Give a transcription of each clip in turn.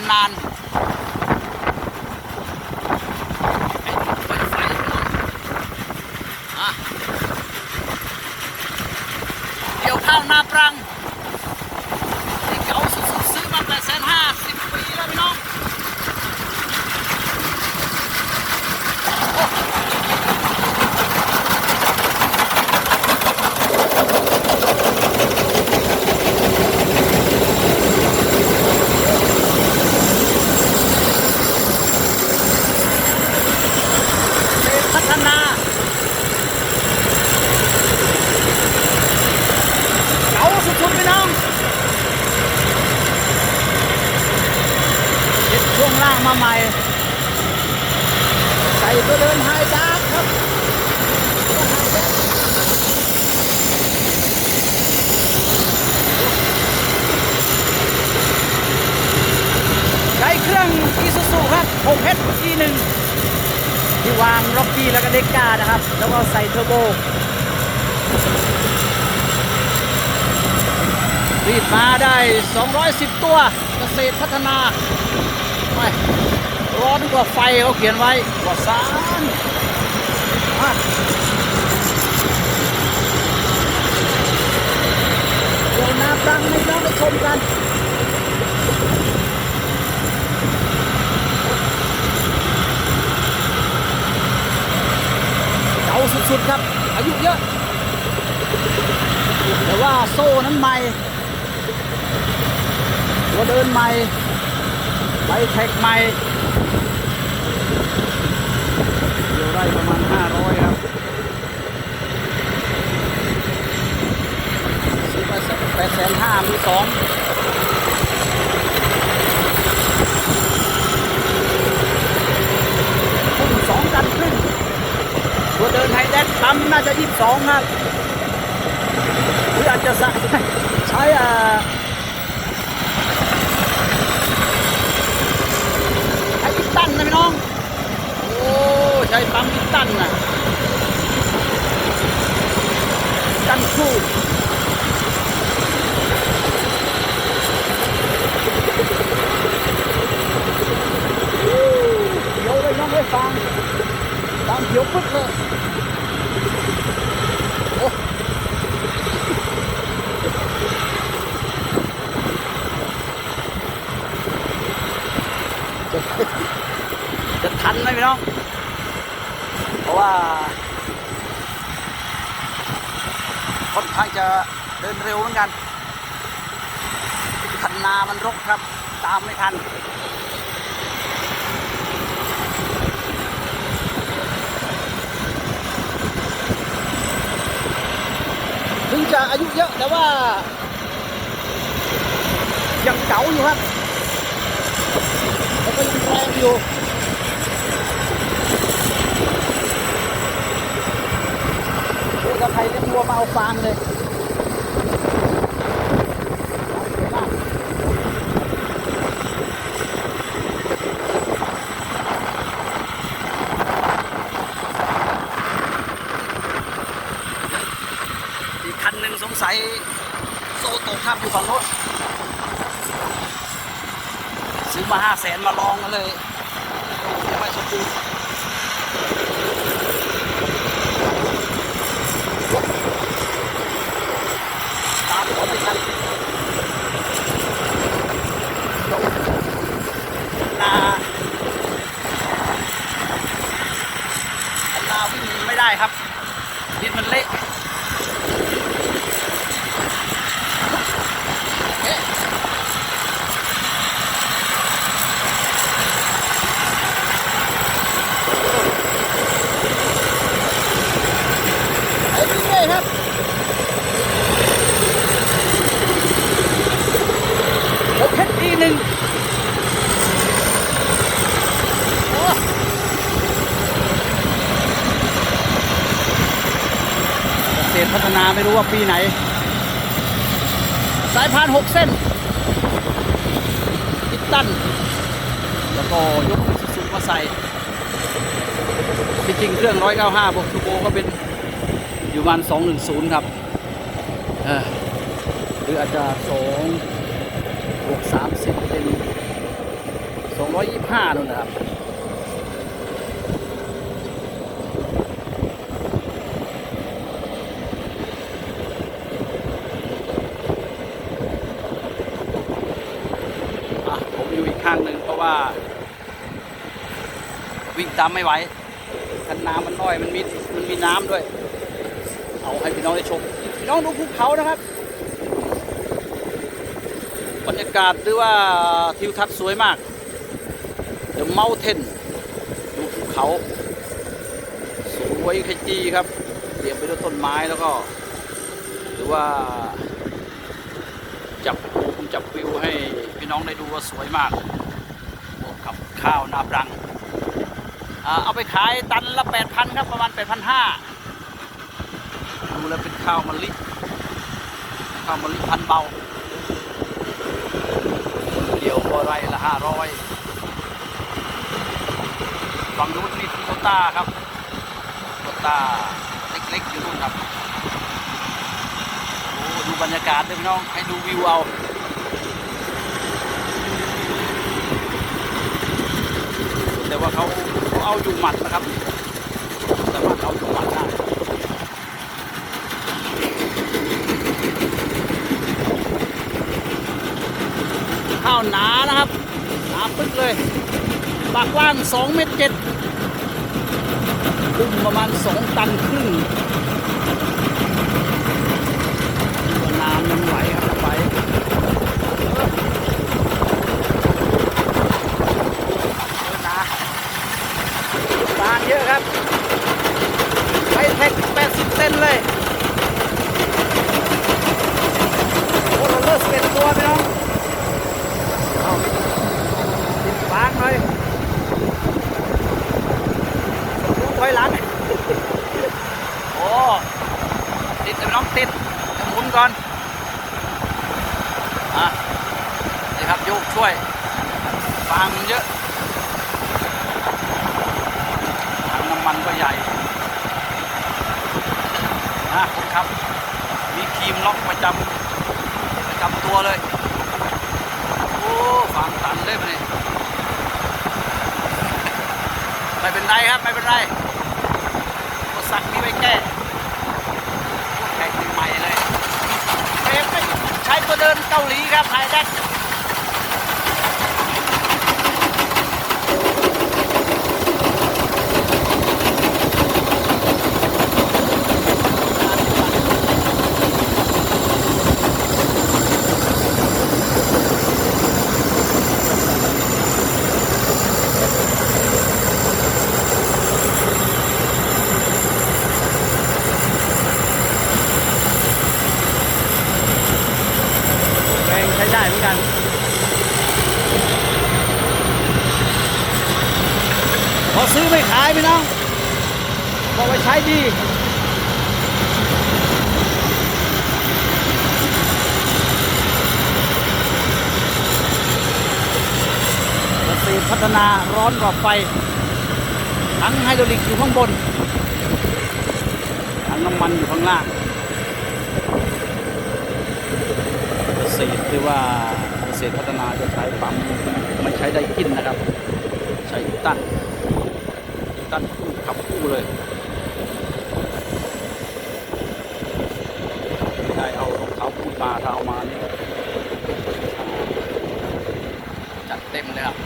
ำนานไฟไฟอะเดี๋ยวข้าวนาปรังที่เก่าสุดๆซื้อมาแปดแสนห้าสิบปีแล้วพี่น้อง เศษพัฒนาเก๋าสุดๆพี่น้องเด็ดช่วงล่างมาใหม่ ใส่ตัวเดินไฮดาร์กครับตัวไฮดาร์กใช้เครื่องอีซูซูครับ6 h ทีหนึ่ง ที่ วางล็อกกี้แล้วก็เด็กกานะครับ แล้วก็ใส่เทอร์โบรีดมาได้ 210 ตัวเกษตรพัฒนาไม่ร้อนกว่าไฟเขาเขียนไว้กว่าสารเดี๋ยวนาปรังให้น้องได้ชมกัน เก่าสุดๆครับ อายุเยอะ แต่ว่าโซ่นั้นใหม่ตัวเดิน ใหม่ใบแท็กใหม่เดี๋ยวได้ประมาณ 500 ครับซื้อไปสักแปดแสนห้ามีสองพุ่งสองตันครึ่งตัวเดินไฮแดกปั๊มน่าจะยี่สิบสองครับหรืออาจจะใช้ใช้อ่าใช้อิตั นนะพี่น้อง โอ้ใช้ปั๊มอิตันนะอิตันคู่อู้เดี๋ยวเลยน้องให้ฟังตามเขียวปึ๊ดเลยโอ้จะจะทันไหม พี่น้อง เพราะว่าค่อนข้างจะเดินเร็วเหมือนกัน คันนามันรกครับ ตามไม่ทันถึงจะอายุเยอะแต่ว่า ยังเก๋าอยู่ครับแล้วก็ยังแรงอยู่โอ้ ถ้าใครเลี้ยงวัวมาเอาฟางเลยอีกคันหนึ่งสงสัยโซ่ตกครับอยู่ฝั่งโน้นซื้อมาห้าแสนมาลองกันเลยยังไม่สมบูรณ์ตามผมไม่ทันนานาวิ่งไม่ได้ครับดินมันเละ ไปเรื่อยๆครับผมเพชรดีหนึ่งโอ้เกษตรพัฒนา ไม่รู้ว่าปีไหน สายพานหกเส้นติดตั้นแล้วก็ยกสุดๆมาใส่จริงเครื่อง 195บวกทูโบก็เป็นอยู่ประมาณ210 ครับหรืออาจจะ2บวก30 เป็นสองร้อยยี่สิบห้านู่นนะครับ ผมอยู่อีกข้างหนึ่งเพราะว่า วิ่งตามไม่ไหวคันน้ำมันน้อยมันมีมันมีน้ำด้วย เอาให้พี่น้องได้ชมพี่น้องดูภูเขานะครับบรรยากาศหรือว่าทิวทัศน์สวยมาก The Mountain ดูภูเขา สวยขจีครับเรียมไปด้วยต้นไม้แล้วก็ หรือว่าจับ มุมจับวิวให้พี่น้องได้ดูว่าสวยมากบวกกับข้าวนาบรัง เอาไปขายตันละ8,000ครับประมาณ8,500ดูแล้วเป็นข้าวมะลิข้าวมะลิพันเบาเดียวพอไรละ500ฝั่งนู้นนี่โตต้าครับโตต้าเล็กๆอยู่นู่นครับดูบรรยากาศด้วยพี่น้องให้ดูวิวเอา แต่ว่าเขาเขาเอาอยู่หมัดนะครับแต่ว่าเขาอยู่หมัดได้ข้าวหนานะครับหนาปึ๊กเลยปากกว้าง2เมตรเจ็ดอุ้มประมาณ 2 ตันครึ่งน้ำมันไหลครับไหลตาง เยอะครับไฮเทค80เซนเลย โอ้โหเลิศเก็ดตัวพี่น้องเอาติดฟางหน่อยดูถอยหลัง โอ้ ติดเลยพี่น้องติดจะหมุนก่อน อะนี่ครับโยกช่วยฟางมันเยอะถังน้ำมันก็ใหญ่นะคนครับ มีครีมล็อกประจำประจำตัวเลย โอ้ฟางตันเลยมันนี่ไม่เป็นไรครับ ไม่เป็นไรอุปสรรคมีไว้แก้พวกแข่งใหม่เลย เอฟไม่ใช้ตัวเดินเกาห ลีครับไฮแดกแรงใช้ได้เหมือนกัน พอซื้อไม่ขายพี่น้อง บอกว่าใช้ดีเกษตรพัฒนาร้อนกว่าไฟ ทั้งไฮดรอลิกอยู่ข้างบน ทั้งน้ำมันอยู่ข้างล่างเกษตรหรือว่าเกษตรพัฒนาจะใช้ปั๊มไม่ใช้ได้กินนะครับ ใช้ตั้นตั้นคู่ขับคู่เลยไม่ได้เอารองเท้าคู่ มาถ้าเอามานี่จัดเต็มเลยครับ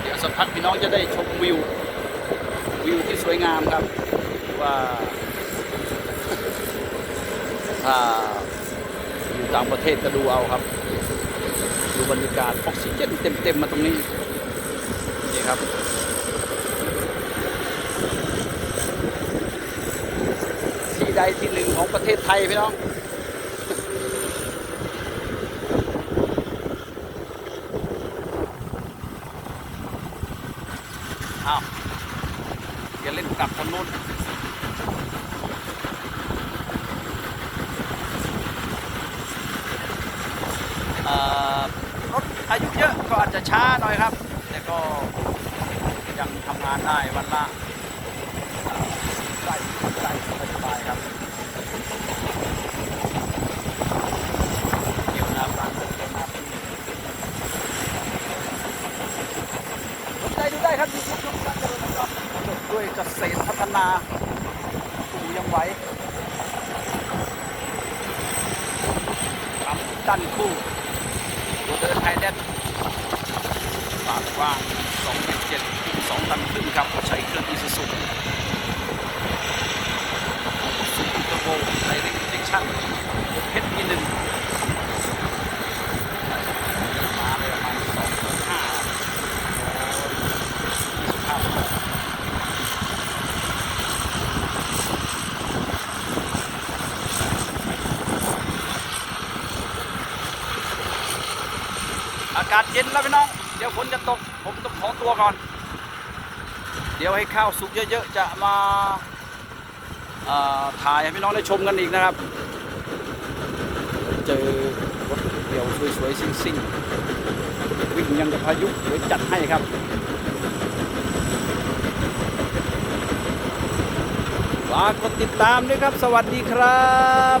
เดี๋ยวสักพักพี่น้องจะได้ชมวิว วิวที่สวยงามครับ ว่าถ้าอยู่ต่างประเทศก็ดูเอาครับ ดูบรรยากาศออกซิเจนเต็มๆมาตรงนี้ นี่ครับ ที่ที่หนึ่งของประเทศไทยพี่น้องอ้าวอย่าเล่นกลับทางนู้นรถอายุเยอะก็อาจจะช้าหน่อยครับ แต่ก็ยังทำงานได้วันละเอ่อได้ได้สบายๆครับเกี่ยวน้ำร้านเกี่ยวน้ำ ดูได้ครับยูทูบช่องการเจริญนะครับจ ด้วยเกษตรพัฒนาปู่ยังไหวทำดันคู่ตัวเดินไทยแลนด์ปากกว้าง2เมตรเจ็ด2ตันครึ่งครับใช้เครื่องอีซูซูซูเปอร์โบไดเรกเจคชั่นเพชรมีหนึ่งมาเลยประมาณสองพันห้า อาศเย็นแล้วพี่น้อง เดี๋ยวฝนจะตก ผมต้องขอตัวก่อน เดี๋ยวให้ข้าวสุกเยอะๆ จะมาถ่ายให้พี่น้องได้ชมกันอีกนะครับ เจอรถเดี่ยวสวยๆซิ่งๆ วิ่งยังกับพายุเดี๋ยวจัดให้ครับฝากกดติดตามด้วยครับ สวัสดีครับ